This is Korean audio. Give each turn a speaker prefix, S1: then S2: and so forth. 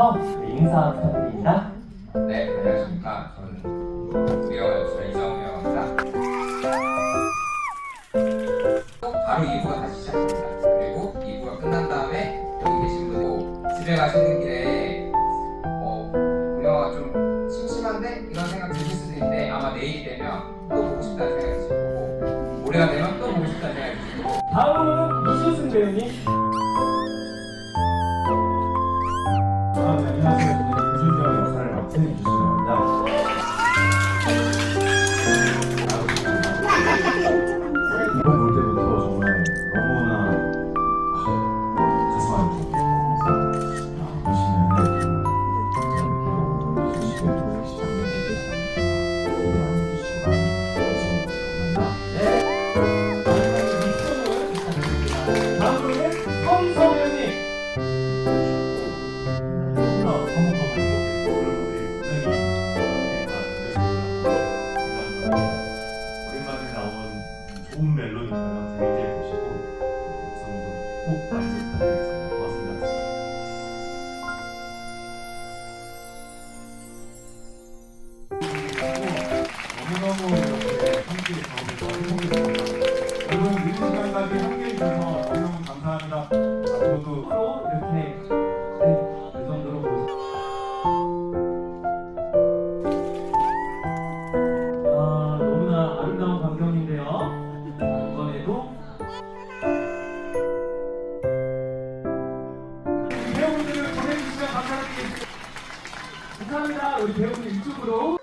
S1: 부터 인사 부탁드립니다.
S2: 네, 안녕하십니까. 저는 이정우라고 합니다. 또 바로 2부가 다시 시작됩니다. 그리고 2부가 끝난 다음에 여기 계신 분도 집에 가시는 길에 어, 동영화가 좀 심심한데 이런 생각 드실 수도 있는데 아마 내일이 되면 또 보고 싶다는 생각이 드실 거고 올해가 되면 또 보고 싶다는 생각이 드실 거고
S1: 다음은 이신승 배우님.
S3: 나무를 했던 서연이. 너무너무 함께 모두 이렇게 네, 그 정도로 보세요. 아, 너무나 아름다운 광경인데요. 이번에도 배우분들을 보내주시면 감사드리겠습니다. 감사합니다.
S1: 우리 배우님
S4: 이쪽으로.